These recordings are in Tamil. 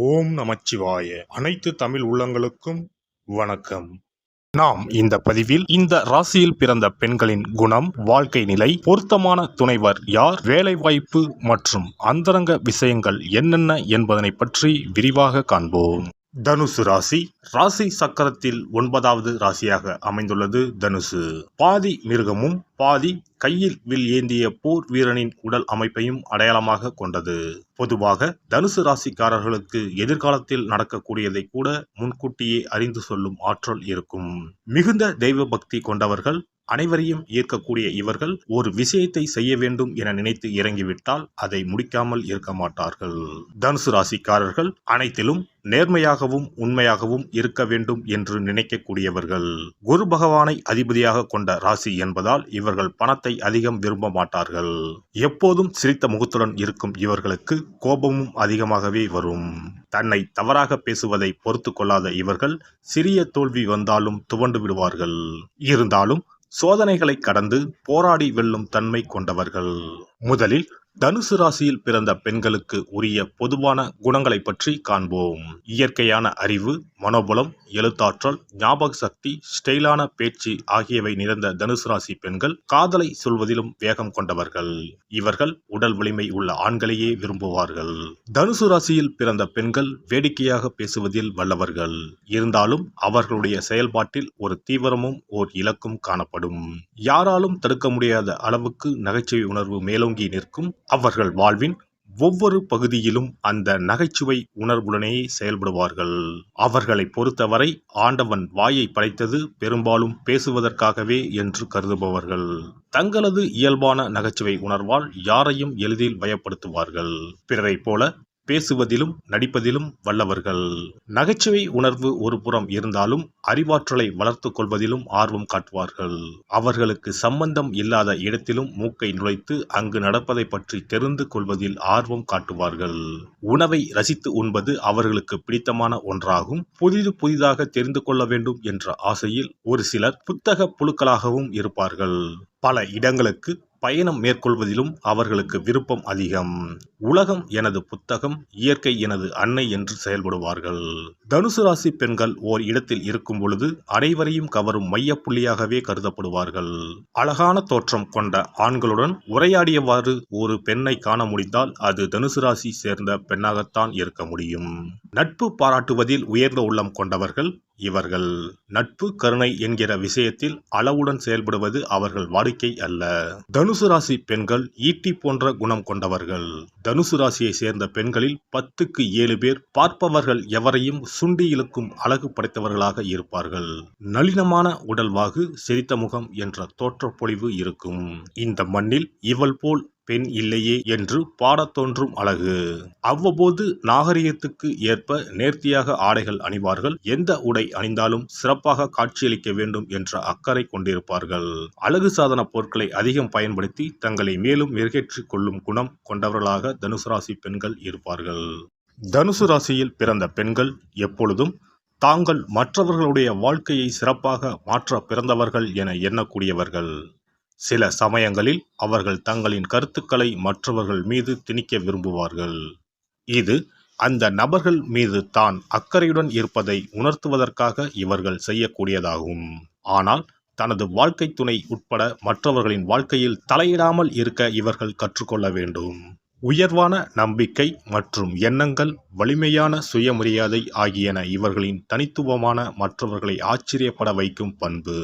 ஓம் நமச்சிவாய. அனைத்து தமிழ் உள்ளங்களுக்கும் வணக்கம். நாம் இந்த பதிவில் இந்த ராசியில் பிறந்த பெண்களின் குணம் வாழ்க்கை நிலை பொருத்தமான துணைவர் யார் வேலைவாய்ப்பு மற்றும் அந்தரங்க விஷயங்கள் என்னென்ன என்பதனை பற்றி விரிவாக காண்போம். தனுசு ராசி. ராசி சக்கரத்தில் ஒன்பதாவது ராசியாக அமைந்துள்ளது தனுசு. பாதி மிருகமும் பாதி கையில் வில் ஏந்திய போர் வீரனின் உடல் அமைப்பையும் அடையாளமாக கொண்டது. பொதுவாக தனுசு ராசிக்காரர்களுக்கு எதிர்காலத்தில் நடக்கக்கூடியதை கூட முன்கூட்டியே அறிந்து சொல்லும் ஆற்றல் இருக்கும். மிகுந்த தெய்வ பக்தி கொண்டவர்கள் அனைவரையும் ஈர்க்கக்கூடிய இவர்கள் ஒரு விஷயத்தை செய்ய வேண்டும் என நினைத்து இறங்கிவிட்டால் அதை முடிக்காமல் இருக்க மாட்டார்கள். தனுசு ராசிக்காரர்கள் அனைத்திலும் நேர்மையாகவும் உண்மையாகவும் இருக்க வேண்டும் என்று நினைக்கக்கூடியவர்கள். குரு பகவானை அதிபதியாக கொண்ட ராசி என்பதால் இவர்கள் பணத்தை அதிகம் விரும்ப மாட்டார்கள். எப்போதும் சிரித்த முகத்துடன் இருக்கும் இவர்களுக்கு கோபமும் அதிகமாகவே வரும். தன்னை தவறாக பேசுவதை பொறுத்து கொள்ளாத இவர்கள் சிறிய தோல்வி வந்தாலும் துவண்டு விடுவார்கள். இருந்தாலும் சோதனைகளை கடந்து போராடி வெல்லும் தன்மை கொண்டவர்கள். முதலில் தனுசு ராசியில் பிறந்த பெண்களுக்கு உரிய பொதுவான குணங்களை பற்றி காண்போம். இயற்கையான அறிவு மனோபலம் எழுத்தாற்றல் ஞாபக சக்தி ஸ்டைலான பேச்சு ஆகியவை நிறைந்த தனுசு ராசி பெண்கள் காதலை சொல்வதிலும் வேகம் கொண்டவர்கள். இவர்கள் உடல் வலிமை உள்ள ஆண்களையே விரும்புவார்கள். தனுசு ராசியில் பிறந்த பெண்கள் வேடிக்கையாக பேசுவதில் வல்லவர்கள். இருந்தாலும் அவர்களுடைய செயல்பாட்டில் ஒரு தீவிரமும் ஓர் இலக்கும் காணப்படும். யாராலும் தடுக்க முடியாத அளவுக்கு நகைச்சுவை உணர்வு மேலோங்கி நிற்கும் அவர்கள் வாழ்வின் ஒவ்வொரு பகுதியிலும் அந்த நகைச்சுவை உணர்வுடனே செயல்படுவார்கள். அவர்களை பொறுத்தவரை ஆண்டவன் வாயை படைத்தது பெரும்பாலும் பேசுவதற்காகவே என்று கருதுபவர்கள். தங்களது இயல்பான நகைச்சுவை உணர்வால் யாரையும் எளிதில் பயப்படுத்துவார்கள். பிறரை போல பேசுவதிலும் நடிப்பதிலும் வல்லவர்கள். நகைச்சுவை உணர்வு ஒரு புறம் இருந்தாலும் அறிவாற்றலை வளர்த்து கொள்வதிலும் ஆர்வம் காட்டுவார்கள். அவர்களுக்கு சம்பந்தம் இல்லாத இடத்திலும் மூக்கை நுழைத்து அங்கு நடப்பதை பற்றி தெரிந்து கொள்வதில் ஆர்வம் காட்டுவார்கள். உணவை ரசித்து உண்பது அவர்களுக்கு பிடித்தமான ஒன்றாகும். புதிது புதிதாக தெரிந்து கொள்ள வேண்டும் என்ற ஆசையில் ஒரு சிலர் புத்தக புழுக்களாகவும் இருப்பார்கள். பல இடங்களுக்கு பயணம் மேற்கொள்வதிலும் அவர்களுக்கு விருப்பம் அதிகம். உலகம் எனது புத்தகம் இயற்கை எனது அன்னை என்று செயல்படுவார்கள். தனுசு ராசி பெண்கள் ஓர் இடத்தில் இருக்கும் பொழுது அனைவரையும் கவரும் மையப்புள்ளியாகவே கருதப்படுவார்கள். அழகான தோற்றம் கொண்ட ஆண்களுடன் உரையாடியவாறு ஒரு பெண்ணை காண முடிந்தால் அது தனுசு ராசி சேர்ந்த பெண்ணாகத்தான் இருக்க முடியும். நட்பு பாராட்டுவதில் உயர்ந்த உள்ளம் கொண்டவர்கள் இவர்கள் நட்பு கருணை என்கிற விஷயத்தில் அளவுடன் செயல்படுவது அவர்கள் வாடிக்கை அல்ல. தனுசு ராசி பெண்கள் ஈட்டி போன்ற குணம் கொண்டவர்கள். தனுசு ராசியை சேர்ந்த பெண்களில் பத்துக்கு ஏழு பேர் பார்ப்பவர்கள் எவரையும் சுண்டி இழுக்கும் அழகு படைத்தவர்களாக இருப்பார்கள். நளினமான உடல்வாகு செரித்த முகம் என்ற தோற்றப்பொழிவு இருக்கும். இந்த மண்ணில் இவள் போல் பெண் இல்லையே என்று பாடத் தோன்றும் அழகு. அவ்வப்போது நாகரிகத்துக்கு ஏற்ப நேர்த்தியாக ஆடைகள் அணிவார்கள். எந்த உடை அணிந்தாலும் சிறப்பாக காட்சியளிக்க வேண்டும் என்ற அக்கறை கொண்டிருப்பார்கள். அழகு சாதன பொருட்களை அதிகம் பயன்படுத்தி தங்களை மேலும் மெருகேற்றிக் கொள்ளும் குணம் கொண்டவர்களாக தனுசு ராசி பெண்கள் இருப்பார்கள். தனுசு ராசியில் பிறந்த பெண்கள் எப்பொழுதும் தாங்கள் மற்றவர்களுடைய வாழ்க்கையை சிறப்பாக மாற்ற பிறந்தவர்கள் என எண்ணக்கூடியவர்கள். சில சமயங்களில் அவர்கள் தங்களின் கருத்துக்களை மற்றவர்கள் மீது திணிக்க விரும்புவார்கள். இது அந்த நபர்கள் மீது தான் அக்கறையுடன் இருப்பதை உணர்த்துவதற்காக இவர்கள் செய்யக்கூடியதாகும். ஆனால் தனது வாழ்க்கை துணை உட்பட மற்றவர்களின் வாழ்க்கையில் தலையிடாமல் இருக்க இவர்கள் கற்றுக்கொள்ள வேண்டும். உயர்வான நம்பிக்கை மற்றும் எண்ணங்கள் வலிமையான சுயமரியாதை ஆகியன இவர்களின் தனித்துவமான மற்றவர்களை ஆச்சரியப்பட வைக்கும் பண்பு.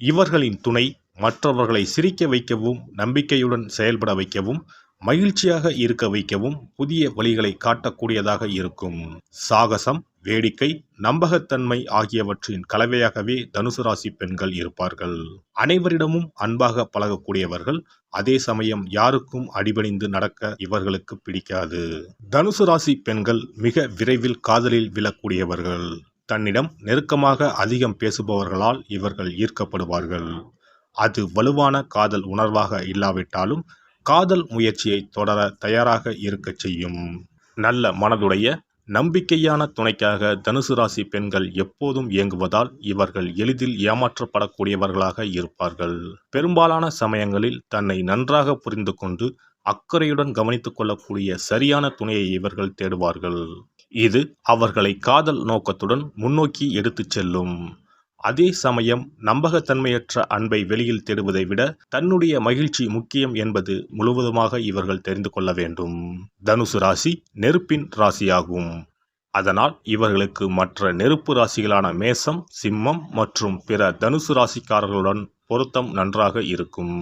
இவர்களின் துணை மற்றவர்களை சிரிக்க வைக்கவும் நம்பிக்கையுடன் செயல்பட வைக்கவும் மகிழ்ச்சியாக இருக்க வைக்கவும் புதிய வழிகளை காட்டக்கூடியதாக இருக்கும். சாகசம் வேடிக்கை நம்பகத்தன்மை ஆகியவற்றின் கலவையாகவே தனுசு ராசி பெண்கள் இருப்பார்கள். அனைவரிடமும் அன்பாக பழகக்கூடியவர்கள் அதே சமயம் யாருக்கும் அடிபணிந்து நடக்க இவர்களுக்கு பிடிக்காது. தனுசு ராசி பெண்கள் மிக விரைவில் காதலில் விழக்கூடியவர்கள். தன்னிடம் நெருக்கமாக அதிகம் பேசுபவர்களால் இவர்கள் ஈர்க்கப்படுவார்கள். அது வலுவான காதல் உணர்வாக இல்லாவிட்டாலும் காதல் முயற்சியை தொடர தயாராக இருக்கச் செய்யும். நல்ல மனதுடைய நம்பிக்கையான துணைக்காக தனுசு ராசி பெண்கள் எப்போதும் இயங்குவதால் இவர்கள் எளிதில் ஏமாற்றப்படக்கூடியவர்களாக இருப்பார்கள். பெரும்பாலான சமயங்களில் தன்னை நன்றாக புரிந்து கொண்டு அக்கறையுடன் கவனித்துக் கொள்ளக்கூடிய சரியான துணையை இவர்கள் தேடுவார்கள். இது அவர்களை காதல் நோக்கத்துடன் முன்னோக்கி எடுத்துச் செல்லும். அதே சமயம் நம்பகத்தன்மையற்ற அன்பை வெளியில் தேடுவதை விட தன்னுடைய மகிழ்ச்சி முக்கியம் என்பது முழுவதுமாக இவர்கள் தெரிந்து கொள்ள வேண்டும். தனுசு ராசி நெருப்பின் ராசியாகும். அதனால் இவர்களுக்கு மற்ற நெருப்பு ராசிகளான மேசம் சிம்மம் மற்றும் பிற தனுசு ராசிக்காரர்களுடன் பொருத்தம் நன்றாக இருக்கும்.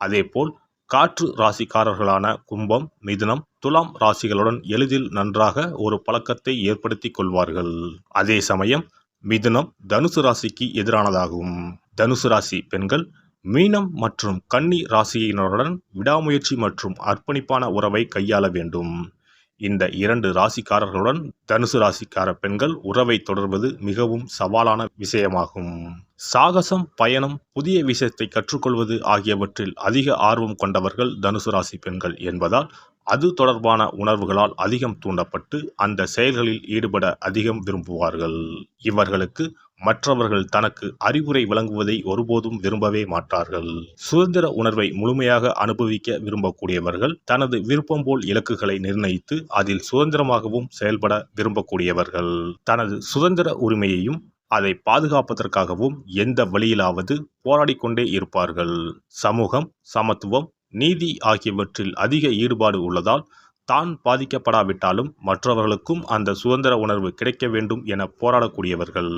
அதேபோல் காற்று ராசிக்காரர்களான கும்பம் மிதுனம் துலாம் ராசிகளுடன் எளிதில் நன்றாக ஒரு பழக்கத்தை ஏற்படுத்திக் கொள்வார்கள். அதே சமயம் மிதுனம் தனுசு ராசிக்கு எதிரானதாகும். தனுசு ராசி பெண்கள் மீனம் மற்றும் கன்னி ராசியினருடன் விடாமுயற்சி மற்றும் அர்ப்பணிப்பான உறவை கையாள வேண்டும். இந்த இரண்டு ராசிக்காரர்களுடன் தனுசு ராசிக்கார பெண்கள் உறவை தொடர்வது மிகவும் சவாலான விஷயமாகும். சாகசம் பயணம் புதிய விஷயத்தை கற்றுக்கொள்வது ஆகியவற்றில் அதிக ஆர்வம் கொண்டவர்கள் தனுசு ராசி பெண்கள் என்பதால் அது தொடர்பான உணர்வுகளால் அதிகம் தூண்டப்பட்டு அந்த செயல்களில் ஈடுபட அதிகம் விரும்புவார்கள். இவர்களுக்கு மற்றவர்கள் தனக்கு அறிவுரை வழங்குவதை ஒருபோதும் விரும்பவே மாட்டார்கள். சுதந்திர உணர்வை முழுமையாக அனுபவிக்க விரும்பக்கூடியவர்கள் தனது விருப்பம் போல் இலக்குகளை நிர்ணயித்து அதில் சுதந்திரமாகவும் செயல்பட விரும்பக்கூடியவர்கள். தனது சுதந்திர உரிமையையும் அதை பாதுகாப்பதற்காகவும் எந்த வழியிலாவது போராடிக்கொண்டே இருப்பார்கள். சமூகம் சமத்துவம் நீதி ஆகியவற்றில் அதிக ஈடுபாடு உள்ளதால் தான் பாதிக்கப்படாவிட்டாலும் மற்றவர்களுக்கும் அந்த சுதந்திர உணர்வு கிடைக்க வேண்டும் என போராடக்கூடியவர்கள்.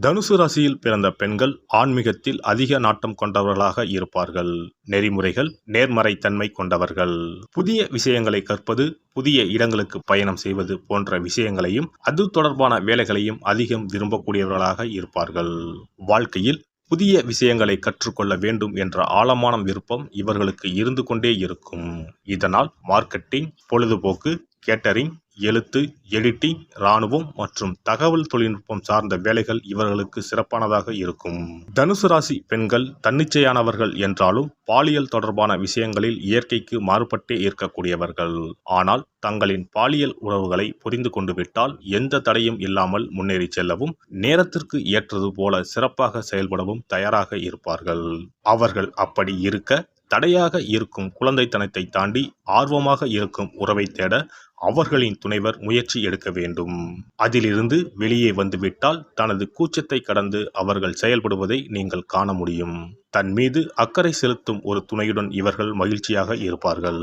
தனுசு ராசியில் பிறந்த பெண்கள் ஆன்மீகத்தில் அதிக நாட்டம் கொண்டவர்களாக இருப்பார்கள். நெறிமுறைகள் நேர்மறைத்தன்மை கொண்டவர்கள். புதிய விஷயங்களை கற்பது புதிய இடங்களுக்கு பயணம் செய்வது போன்ற விஷயங்களையும் அது தொடர்பான வேலைகளையும் அதிகம் விரும்பக்கூடியவர்களாக இருப்பார்கள். வாழ்க்கையில் புதிய விஷயங்களை கற்றுக்கொள்ள வேண்டும் என்ற ஆழமான விருப்பம் இவர்களுக்கு இருந்து கொண்டே இருக்கும். இதனால் மார்க்கெட்டிங் பொழுதுபோக்கு கேட்டரிங் எழுத்து எடிட்டிங் இராணுவம் மற்றும் தகவல் தொழில்நுட்பம் சார்ந்த வேலைகள் இவர்களுக்கு சிறப்பானதாக இருக்கும். தனுசு ராசி பெண்கள் தன்னிச்சையானவர்கள் என்றாலும் பாலியல் தொடர்பான விஷயங்களில் இயற்கைக்கு மாறுபட்டே இருக்கக்கூடியவர்கள். ஆனால் தங்களின் பாலியல் உறவுகளை புரிந்து கொண்டு விட்டால் எந்த தடையும் இல்லாமல் முன்னேறி செல்லவும் நேரத்திற்கு ஏற்றது போல சிறப்பாக செயல்படவும் தயாராக இருப்பார்கள். அவர்கள் அப்படி இருக்க தடையாக இருக்கும் குழந்தைத்தனத்தை தாண்டி ஆர்வமாக இருக்கும் உறவை தேட அவர்களின் துணைவர் முயற்சி எடுக்க வேண்டும். அதிலிருந்து வெளியே வந்துவிட்டால் தனது கூச்சத்தை கடந்து அவர்கள் செயல்படுவதை நீங்கள் காண முடியும். தன் மீது அக்கறை செலுத்தும் ஒரு துணையுடன் இவர்கள் மகிழ்ச்சியாக இருப்பார்கள்.